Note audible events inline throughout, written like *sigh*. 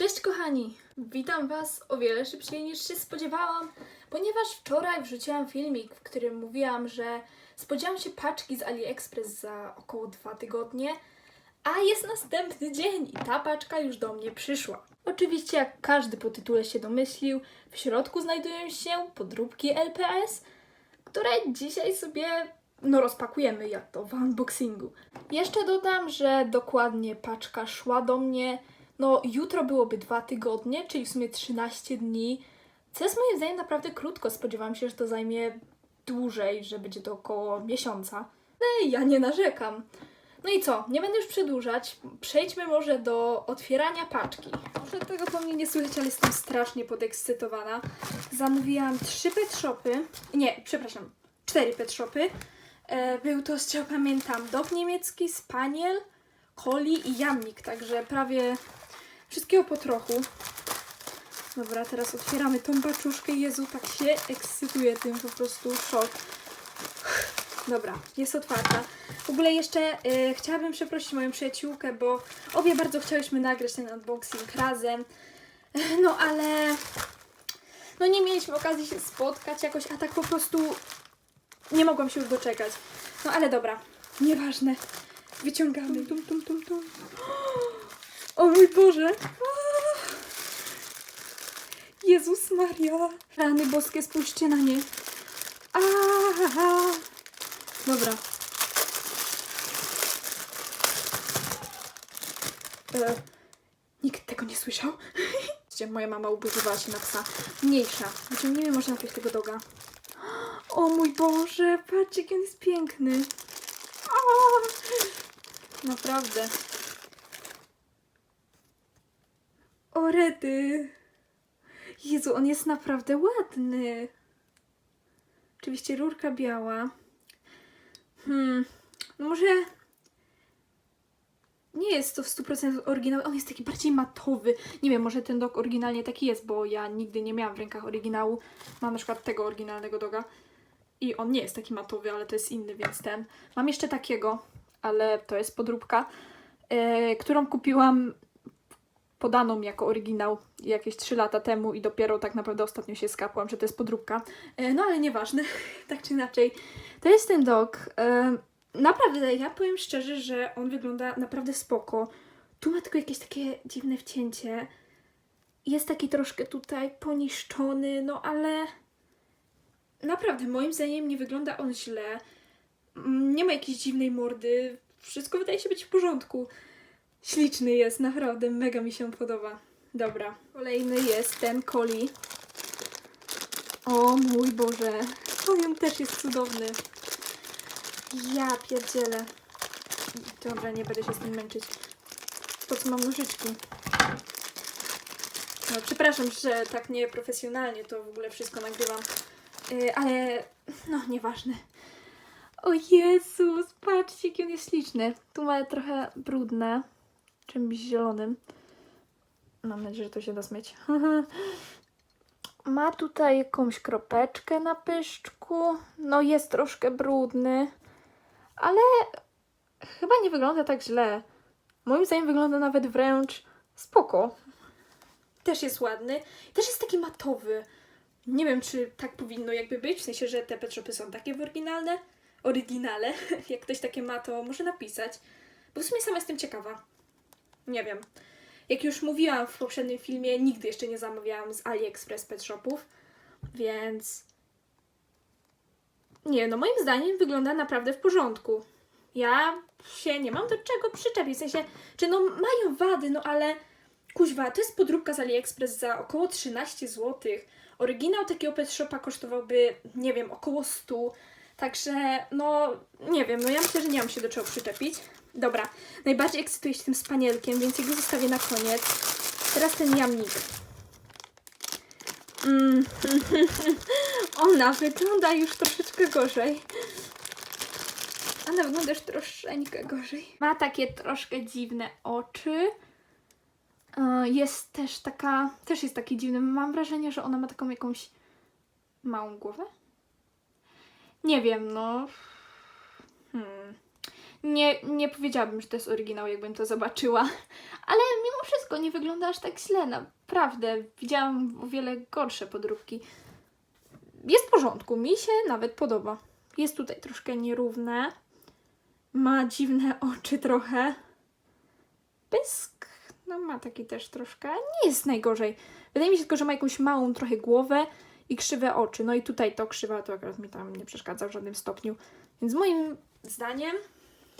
Cześć kochani! Witam Was o wiele szybciej niż się spodziewałam, ponieważ wczoraj wrzuciłam filmik, w którym mówiłam, że spodziewam się paczki z AliExpress za około dwa tygodnie, a jest następny dzień i ta paczka już do mnie przyszła. Oczywiście, jak każdy po tytule się domyślił, w środku znajdują się podróbki LPS, które dzisiaj sobie no rozpakujemy jak to w unboxingu. Jeszcze dodam, że dokładnie paczka szła do mnie no jutro byłoby dwa tygodnie, czyli w sumie 13 dni, co jest moim zdaniem naprawdę krótko. Spodziewałam się, że to zajmie dłużej, że będzie to około miesiąca. No ja nie narzekam. No i co, nie będę już przedłużać. Przejdźmy może do otwierania paczki. Może tego po mnie nie słychać, ale jestem strasznie podekscytowana. Zamówiłam trzy pet shopy. Nie, przepraszam, cztery pet shopy. E, Był to, z czego pamiętam, dog niemiecki, spaniel, coli i jamnik, także prawie wszystkiego po trochu. Dobra, teraz otwieramy tą baczuszkę. Jezu, tak się ekscytuję tym, po prostu szok. Dobra, jest otwarta. W ogóle jeszcze y, chciałabym przeprosić moją przyjaciółkę, bo obie bardzo chciałyśmy nagrać ten unboxing razem. No ale no nie mieliśmy okazji się spotkać jakoś, a tak po prostu nie mogłam się już doczekać. No ale dobra, nieważne. Wyciągamy. Tum, tum, tum, tum. O mój Boże! Jezus Maria! Rany boskie, spójrzcie na nie. Aha. Dobra. E, nikt tego nie słyszał? Moja mama ubliżowała się na psa. Mniejsza. Wyciągnijmy może najpierw tego doga. O mój Boże, patrzcie, jaki on jest piękny. Naprawdę. O rety. Jezu, on jest naprawdę ładny. Oczywiście rurka biała. Hmm, no może nie jest to w 100% oryginał. On jest taki bardziej matowy. Nie wiem, może ten dog oryginalnie taki jest, bo ja nigdy nie miałam w rękach oryginału. Mam na przykład tego oryginalnego doga. I on nie jest taki matowy, ale to jest inny, więc ten. Mam jeszcze takiego, ale to jest podróbka, e, którą kupiłam podaną jako oryginał jakieś 3 lata temu i dopiero tak naprawdę ostatnio się skapłam, że to jest podróbka. E, no ale nieważne, *laughs* tak czy inaczej. To jest ten dog. E, naprawdę, ja powiem szczerze, że on wygląda naprawdę spoko. Tu ma tylko jakieś takie dziwne wcięcie. Jest taki troszkę tutaj poniszczony, no ale naprawdę, moim zdaniem nie wygląda on źle. Mm, Nie ma jakiejś dziwnej mordy. Wszystko wydaje się być w porządku. Śliczny jest, naprawdę, mega mi się podoba. Dobra, kolejny jest ten Coli. O mój Boże, on też jest cudowny. Ja pierdzielę. Dobra, nie będę się z tym męczyć. Po co mam nożyczki? No, przepraszam, że tak nieprofesjonalnie to w ogóle wszystko nagrywam. Yy, ale no, nieważne. O Jezus, patrzcie, jaki on jest śliczny. Tu ma trochę brudne, czymś zielonym. Mam nadzieję, że to się da zmyć. *laughs* ma tutaj jakąś kropeczkę na pyszczku. No, jest troszkę brudny, ale chyba nie wygląda tak źle. Moim zdaniem wygląda nawet wręcz spoko. Też jest ładny. Też jest taki matowy. Nie wiem, czy tak powinno jakby być, w sensie, że te pet shopy są takie w oryginalne, oryginale. *laughs* Jak ktoś takie ma, to może napisać. Bo w sumie sama jestem ciekawa. Nie wiem. Jak już mówiłam w poprzednim filmie, nigdy jeszcze nie zamawiałam z AliExpress pet shopów, więc nie, no moim zdaniem wygląda naprawdę w porządku. Ja się nie mam do czego przyczepić, w sensie, czy no mają wady, no ale kuźwa, to jest podróbka z AliExpress za około 13 zł. Oryginał takiego pet shopa kosztowałby, nie wiem, około 100. Także, no, nie wiem, no ja myślę, że nie mam się do czego przyczepić. Dobra, najbardziej ekscytuję się tym spanielkiem, więc jego zostawię na koniec. Teraz ten jamnik. Mm. *laughs* Ona wygląda już troszeczkę gorzej. Ona wygląda już troszeczkę gorzej. Ma takie troszkę dziwne oczy. E, Jest też taka, też jest taki dziwny. Mam wrażenie, że ona ma taką jakąś małą głowę. Nie wiem, no. Hmm. Nie, nie powiedziałabym, że to jest oryginał, jakbym to zobaczyła. *laughs* Ale mimo wszystko nie wygląda aż tak źle, naprawdę. Widziałam o wiele gorsze podróbki. Jest w porządku, mi się nawet podoba. Jest tutaj troszkę nierówne. Ma dziwne *laughs* oczy trochę. Pysk, no ma taki też troszkę. Nie jest najgorzej. Wydaje mi się tylko, że ma jakąś małą trochę głowę i krzywe oczy. No i tutaj to krzywa to akurat mi tam nie przeszkadza w żadnym stopniu. Więc moim zdaniem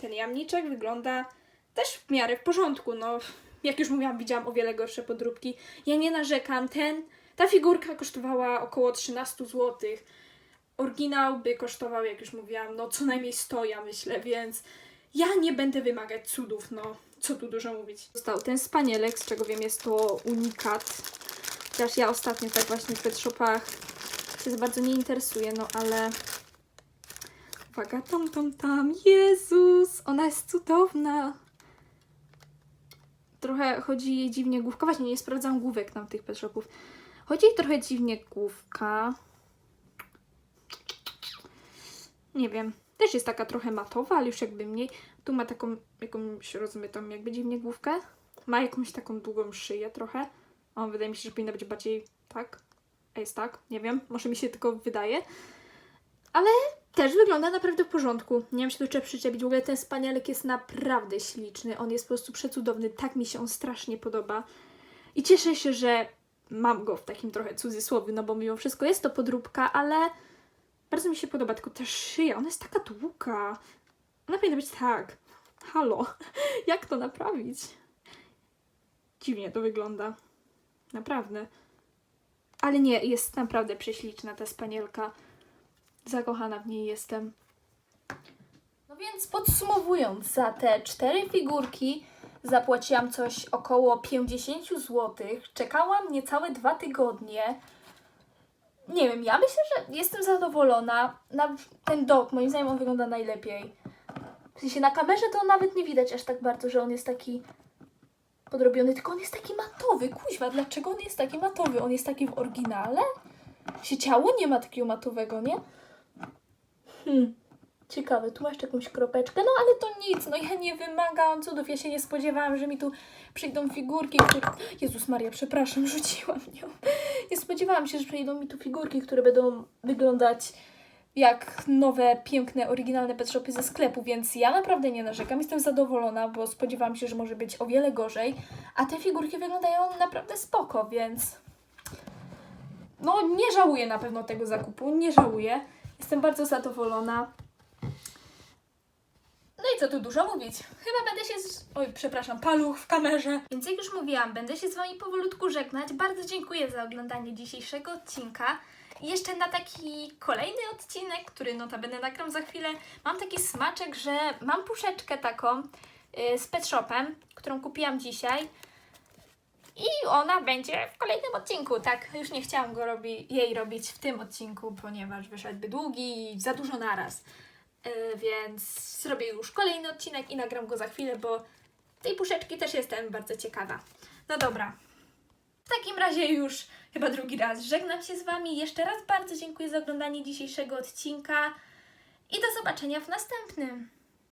ten jamniczek wygląda też w miarę w porządku. No, jak już mówiłam, widziałam o wiele gorsze podróbki. Ja nie narzekam. Ten, ta figurka kosztowała około 13 zł. Oryginał by kosztował, jak już mówiłam, no co najmniej 100, ja myślę, więc ja nie będę wymagać cudów, no co tu dużo mówić. Został ten spanielek, z czego wiem jest to unikat. Chociaż ja ostatnio tak właśnie w pet shopach się za bardzo nie interesuję, no ale Uwaga, tam, tam, tam. Jezus, ona jest cudowna. Trochę chodzi jej dziwnie główka. Właśnie nie sprawdzam główek tam tych pet shopów. Chodzi jej trochę dziwnie główka. Nie wiem. Też jest taka trochę matowa, ale już jakby mniej. Tu ma taką jakąś rozmytą jakby dziwnie główkę. Ma jakąś taką długą szyję trochę. Wydaje mi się, że powinna być bardziej tak. A jest tak? Nie wiem. Może mi się tylko wydaje. Ale też wygląda naprawdę w porządku. Nie wiem się do czego przyczepić. W ogóle ten spanielek jest naprawdę śliczny. On jest po prostu przecudowny. Tak mi się on strasznie podoba. I cieszę się, że mam go w takim trochę cudzysłowie, no bo mimo wszystko jest to podróbka, ale bardzo mi się podoba. Tylko ta szyja, ona jest taka długa. Ona powinna być tak. Halo, *laughs* jak to naprawić? Dziwnie to wygląda. Naprawdę. Ale nie, jest naprawdę prześliczna ta spanielka. Zakochana w niej jestem. No więc podsumowując, za te cztery figurki zapłaciłam coś około 50 zł. Czekałam niecałe dwa tygodnie. Nie wiem, ja myślę, że jestem zadowolona. Na ten dog, moim zdaniem, on wygląda najlepiej. W sensie na kamerze to nawet nie widać aż tak bardzo, że on jest taki podrobiony, tylko on jest taki matowy. Kuźwa, dlaczego on jest taki matowy? On jest taki w oryginale? Się ciało nie ma takiego matowego, nie? Hmm. Ciekawe, tu masz jakąś kropeczkę, no ale to nic, no ja nie wymagałam cudów, ja się nie spodziewałam, że mi tu przyjdą figurki, które... Jezus Maria, przepraszam, *laughs* rzuciłam nią. Nie spodziewałam się, że przyjdą mi tu figurki, które będą wyglądać jak nowe, piękne, oryginalne pet shopy ze sklepu, więc ja naprawdę nie narzekam, jestem zadowolona, bo spodziewałam się, że może być o wiele gorzej, a te figurki wyglądają naprawdę spoko, więc no nie żałuję na pewno tego zakupu, nie żałuję. Jestem bardzo zadowolona. No i co tu dużo mówić? Chyba będę się z... Oj, przepraszam, paluch w kamerze. Więc jak już mówiłam, będę się z Wami powolutku żegnać. Bardzo dziękuję za oglądanie dzisiejszego odcinka. I jeszcze na taki kolejny odcinek, który notabene nagram za chwilę, mam taki smaczek, że mam puszeczkę taką yy, z Pet Shopem, którą kupiłam dzisiaj. I ona będzie w kolejnym odcinku. Tak, już nie chciałam go robi, jej robić w tym odcinku, ponieważ wyszedłby długi i za dużo naraz. Yy, więc zrobię już kolejny odcinek i nagram go za chwilę, bo tej puszeczki też jestem bardzo ciekawa. No dobra. W takim razie już chyba drugi raz żegnam się z Wami. Jeszcze raz bardzo dziękuję za oglądanie dzisiejszego odcinka i do zobaczenia w następnym.